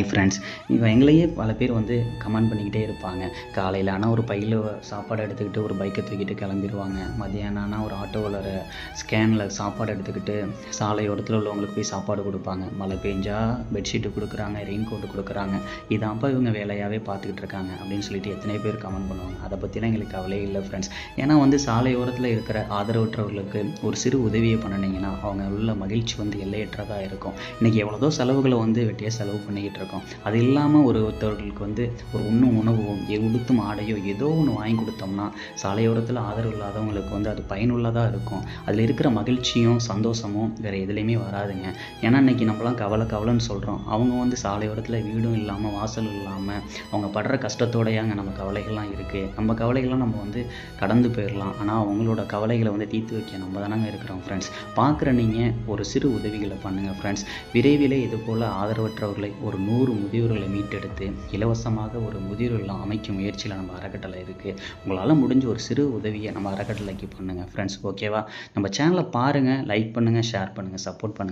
Hi friends இப்போ எங்களையே பல பேர் வந்து கமெண்ட் பண்ணிக்கிட்டே இருப்பாங்க. காலையில் ஆனால் ஒரு பையில் சாப்பாடு எடுத்துக்கிட்டு ஒரு பைக்கை தூக்கிட்டு கிளம்பிடுவாங்க மதியானம் ஆனால் ஒரு ஆட்டோவில் ஸ்கேனில் சாப்பாடு எடுத்துக்கிட்டு சாலையோரத்தில் உள்ளவங்களுக்கு போய் சாப்பாடு கொடுப்பாங்க. மழை பெஞ்சா பெட்ஷீட்டு கொடுக்குறாங்க ரெயின் கோட்டு கொடுக்குறாங்க. இதான்ப்பா இவங்க வேலையாகவே பார்த்துக்கிட்டு இருக்காங்க அப்படின்னு சொல்லிட்டு எத்தனை பேர் கமெண்ட் பண்ணுவாங்க. அதை பற்றிலாம் எங்களுக்கு கவலையே இல்லை ஃப்ரெண்ட்ஸ் ஏன்னா வந்து சாலையோரத்தில் இருக்கிற ஆதரவற்றவர்களுக்கு ஒரு சிறு உதவியை பண்ணினீங்கன்னா அவங்க உள்ள மகிழ்ச்சி வந்து எல்லையற்றதாக இருக்கும். இன்றைக்கி எவ்வளோதோ செலவுகளை வந்து வெட்டியாக செலவு பண்ணிக்கிட்டு இருக்கோம். அது இல்லாமல் ஒரு ஒருத்தவர்களுக்கு வந்து ஒரு உண்ணும் உணவோ உடுத்தும் ஆடையோ ஏதோ ஒன்று வாங்கி கொடுத்தோம்னா சாலையோரத்தில் ஆதரவு இல்லாதவங்களுக்கு வந்து அது பயனுள்ளதாக இருக்கும். அதில் இருக்கிற மகிழ்ச்சியும் சந்தோஷமும் வேறு எதுலேயுமே வராதுங்க. ஏன்னா இன்னைக்கு நம்மலாம் கவலை கவலைன்னு சொல்கிறோம் அவங்க வந்து சாலையோரத்தில் வீடும் இல்லாமல் வாசல் இல்லாமல் அவங்க படுற கஷ்டத்தோடையாங்க நம்ம கவலைகள்லாம் இருக்குது நம்ம கவலைகள்லாம் நம்ம வந்து கடந்து போயிடலாம் ஆனால் அவங்களோட கவலைகளை வந்து தீர்த்து வைக்க நம்ம தானங்க இருக்கிறோம் ஃப்ரெண்ட்ஸ் பார்க்குற நீங்கள் ஒரு சிறு உதவிகளை பண்ணுங்கள் ஃப்ரெண்ட்ஸ் விரைவில் இது போல் ஆதரவற்றவர்களை ஒரு நூறு முதியோர்களை மீட்டெடுத்து இலவசமாக ஒரு முதியோர் இல்லம் அமைக்கும் முயற்சியில் நம்ம அறக்கட்டளை இருக்குது உங்களால் முடிஞ்ச ஒரு சிறு உதவியை நம்ம அறக்கட்டளைக்கு பண்ணுங்கள் ஃப்ரெண்ட்ஸ் ஓகேவா நம்ம சேனலை பாருங்கள் லைக் பண்ணுங்கள் ஷேர் பண்ணுங்கள் சப்போர்ட் பண்ணுங்கள்